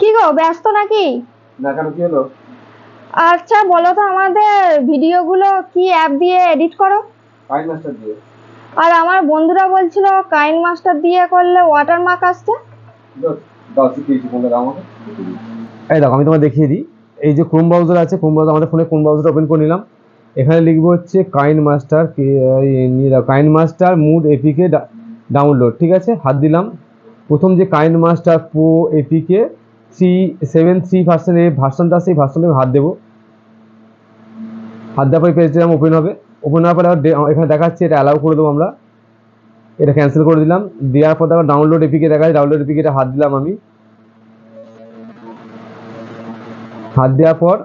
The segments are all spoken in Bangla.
কি গো ব্যস্ত নাকি? না কেন কি হলো? আচ্ছা বলো তো আমাদের ভিডিওগুলো কি অ্যাপ দিয়ে এডিট করো? ফাইন মাস্টার দিয়ে। আর আমার বন্ধুরা বলছিল কাইন মাস্টার দিয়ে করলে ওয়াটারমার্ক আসছে। দাও, দাও শিখিয়েছি ফোনটা দাও আমাকে। এই দেখো আমি তোমাকে দেখিয়ে দিই। এই যে ক্রোম ব্রাউজার আছে ক্রোম ব্রাউজার আমাদের ফোনে ক্রোম ব্রাউজার ওপেন করে নিলাম। এখানে লিখব হচ্ছে কাইন মাস্টার কাইন মাস্টার মুড এপিকে ডাউনলোড ঠিক আছে? হাত দিলাম। প্রথম যে Kine Master pro APK three seven three version ভার্সনটা আছে এই ভার্সনে হাত দেবো। হাত দেওয়ার পরে পেজটা ওপেন হবে। ওপেন হওয়ার পরে আবার এখানে দেখাচ্ছে, এটা অ্যালাউ করে দেবো আমরা। এটা ক্যান্সেল করে দিলাম। দেওয়ার পর আবার ডাউনলোড এপিকে দেখাচ্ছে ডাউনলোড এপিকেটা হাত দিলাম আমি। হাত দেওয়ার পর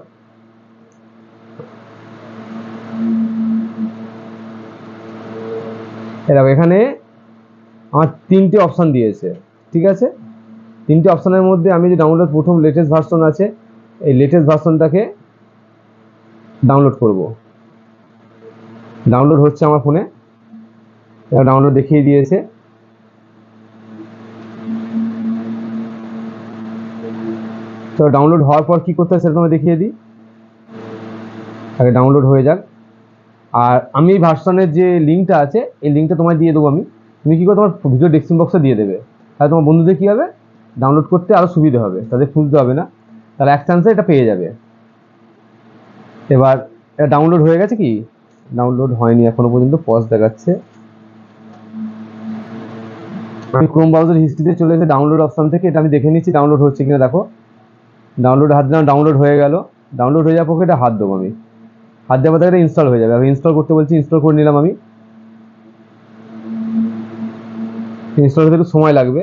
এরকম এখানে আমার তিনটে অপশান দিয়েছে, ঠিক আছে? তিনটে অপশানের মধ্যে আমি যে ডাউনলোড প্রথম লেটেস্ট ভার্সন আছে, এই লেটেস্ট ভার্সনটাকে ডাউনলোড করব। ডাউনলোড হচ্ছে আমার ফোনে। ডাউনলোড দেখিয়ে দিয়েছে। তো ডাউনলোড হওয়ার পর কী করতে হয় সেটা তোমায় দেখিয়ে দিই। আগে ডাউনলোড হয়ে যাক। আর আমি এই ভার্সনের যে লিঙ্কটা আছে, এই লিঙ্কটা তোমায় দিয়ে দেবো আমি। তুমি কী করে তোমার ভিডিও ডেসক্রিপশন বক্সে দিয়ে দেবে। তাহলে তোমার বন্ধুদের কী হবে? ডাউনলোড করতে আরও সুবিধা হবে, তাদের খুঁজতে হবে না। তারা এক চান্সে এটা পেয়ে যাবে। এবার এটা ডাউনলোড হয়ে গেছে কি? ডাউনলোড হয়নি, এখনও পর্যন্ত পজ দেখাচ্ছে। আমি ক্রোম ব্রাউজার হিস্ট্রিতে চলে এসে ডাউনলোড অপশন থেকে এটা আমি দেখে নিচ্ছি ডাউনলোড হচ্ছে কিনা দেখো। ডাউনলোড হাত দিলাম ডাউনলোড হয়ে গেল। ডাউনলোড হয়ে যাওয়ার পর এটা হাত দেবো আমি। হাত দেওয়ার পর এটা ইনস্টল হয়ে যাবে। আমি ইনস্টল করতে বলছি ইনস্টল করে নিলাম আমি। ইনস্টল হতে একটু সময় লাগবে।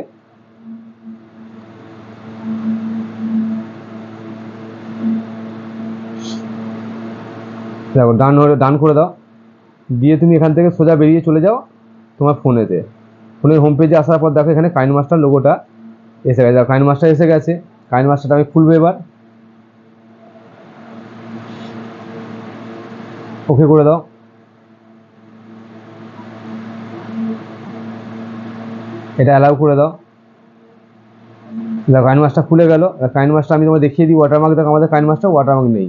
দেখো ডান হয়ে ডান করে দাও। দিয়ে তুমি এখান থেকে সোজা বেরিয়ে চলে যাও তোমার ফোনেতে। ফোনের হোম পেজে আসার পর দেখো এখানে কাইন মাস্টার লোগোটা এসে গেছে। দেখো কাইন মাস্টার এসে গেছে। কাইন মাস্টারটা আমি খুলবো এবার। ওকে করে দাও। এটা অ্যালাউ করে দাও। দেখো কাইন মাস্টার খুলে গেল। কাইন মাস্টার আমি তোমাকে দেখিয়ে দিই ওয়াটারমার্ক দেখো, আমাদের কাইন মাস্টার ওয়াটারমার্ক নেই।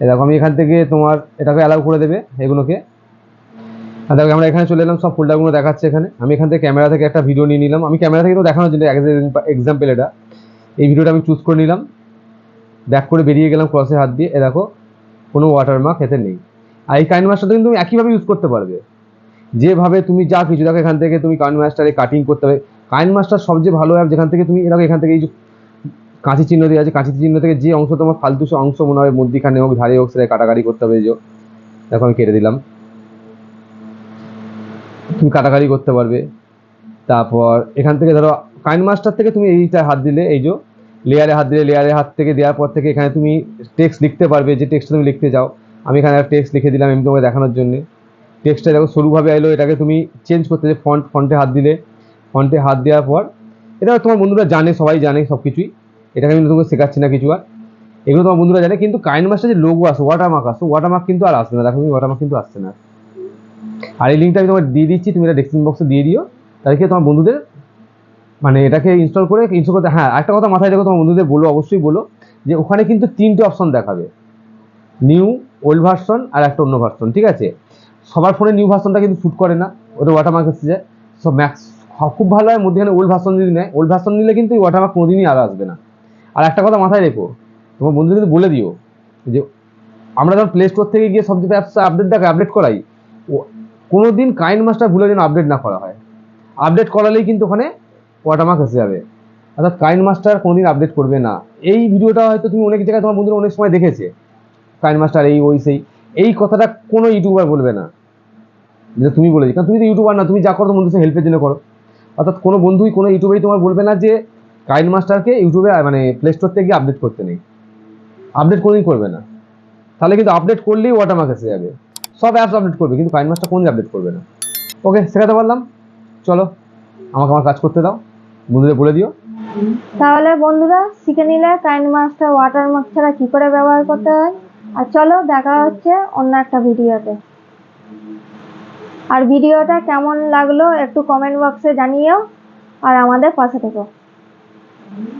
দেখো, আমি এখান থেকে তোমার এটাকে অ্যালাউ করে দেবে এগুলোকে। আর দেখো, আমরা এখানে চলে এলাম, সব ফোল্ডারগুলো দেখাচ্ছে এখানে। আমি এখান থেকে ক্যামেরা থেকে একটা ভিডিও নিয়ে নিলাম। আমি ক্যামেরা থেকে তো দেখানোর জন্য এক্সাম্পল এটা। এই ভিডিওটা আমি চুজ করে নিলাম। ব্যাক করে বেরিয়ে গেলাম ক্রসে হাত দিয়ে। এ দেখো, কোনো ওয়াটারমার্ক এতে নেই। আর এই কাইন মাস্টারটা কিন্তু তুমি একইভাবে ইউজ করতে পারবে। যেভাবে তুমি যা কিছু দেখো এখান থেকে, তুমি কাইন মাস্টারে কাটিং করতে হবে। কাইন মাস্টার সবচেয়ে ভালো অ্যাপ যেখান থেকে তুমি এরকম এখান থেকে এই কাঁচি চিহ্ন দেওয়া আছে। কাঁচি চিহ্ন থেকে যে অংশ তোমার ফালতু অংশ মনে হয় মধ্যিখানে হোক, ধারে হোক সেটা কাটাকাটি করতে হবে যে। দেখো, আমি কেটে দিলাম। তুমি কাটাকাটি করতে পারবে। তারপর এখান থেকে ধরো, কাইন মাস্টার থেকে তুমি এইটা হাত দিলে, এই যে লেয়ারে হাত দিলে লেয়ারে হাত থেকে দেওয়ার পর থেকে এখানে তুমি টেক্সট লিখতে পারবে, যে টেক্সটটা তুমি লিখতে চাও। আমি এখানে একটা টেক্সট লিখে দিলাম এমনি তোমাকে দেখানোর জন্য। টেক্সটটা দেখো, সরুভাবে এলো, এটাকে তুমি চেঞ্জ করতে, যে ফন্ট ফন্টে হাত দিলে। ফন্টে হাত দেওয়ার পর, এটা তোমার বন্ধুরা জানে, সবাই জানে সব কিছুই এটাকে আমি তোমাকে শেখাচ্ছি না কিছু আর। এগুলো তোমার বন্ধুরা জানে, কিন্তু কাইন মাস্টার যে লোগো আসে ওয়াটারমার্ক আসে ওয়াটারমার্ক কিন্তু আর আসবে না। দেখো তুমি ওয়াটারমার্ক কিন্তু আসছে না। আর এই লিঙ্কটা আমি তোমার দিয়ে দিচ্ছি, তুমি এটা ডেসক্রিপশন বক্সে দিয়ে দিও। তাহলে কি তোমার বন্ধুদের মানে এটাকে ইনস্টল করে ইনস্টল করতে হ্যাঁ একটা কথা মাথায় রেখো, তোমার বন্ধুদের বলো, অবশ্যই বলো, যে ওখানে কিন্তু তিনটে অপশন দেখাবে। নিউ ওল্ড ভার্সন আর একটা অন্য ভার্সন ঠিক আছে? সবার ফোনে নিউ ভার্সনটা কিন্তু শ্যুট করে না ওটা ওয়াটারমার্ক এসে যায়। সব ম্যাক্স খুব ভালো হয়, মধ্যখানে ওল্ড ভার্সন যদি নেয় ওল্ড ভার্সন নিলে কিন্তু ওয়াটারমার্ক কোনোদিনই আর আসবে না। আর একটা কথা মাথায় রেখো, তোমার বন্ধুদের কিন্তু বলে দিও যে আমরা যখন প্লে স্টোর থেকে গিয়ে সব অ্যাপস আপডেট দেখে আপডেট করাই কোনো দিন কাইন মাস্টার ভুলে যেন আপডেট না করা হয়। আপডেট করালেই কিন্তু ওখানে ওয়াটারমার্ক এসে যাবে। অর্থাৎ কাইন মাস্টার কোনোদিন আপডেট করবে না। এই ভিডিওটা হয়তো তুমি অনেক জায়গায় তোমার বন্ধুরা অনেক সময় দেখেছে। কাইন মাস্টার এই, ওই, সেই, এই কথাটা কোনো ইউটিউবার বলবে না। যেটা তুমি বলেছি। কারণ তুমি তো ইউটিউবার না, তুমি যা করো তোমার বন্ধুদের হেল্পের জন্য করো। অর্থাৎ কোনো বন্ধুই, কোনো ইউটিউবেই তোমার বলবে না যে কাইন মাস্টারকে ইউটিউবে মানে প্লে স্টোর থেকে আপডেট করতে নেই। আপডেট কোনোদিন করবে না। তাহলে কিন্তু আপডেট করলেই ওয়াটারমার্ক এসে যাবে। সব অ্যাপস আপডেট করবে, কিন্তু কাইন মাস্টার কোনোদিন আপডেট করবে না। ওকে শেখাতে পারলাম। চলো, আমাকে আমার কাজ করতে দাও। বন্ধুদের বলে দিও। তাহলে বন্ধুরা, শিখে নিলে কাইন মাস্টার ওয়াটারমার্ক ছাড়া কি করে ব্যবহার করতে হয়? আর চলো, দেখা হচ্ছে অন্য একটা ভিডিওতে। আর ভিডিওটা কেমন লাগল একটু কমেন্ট বক্সে জানিও। আর আমাদের পাশে থেকো। Mm-hmm.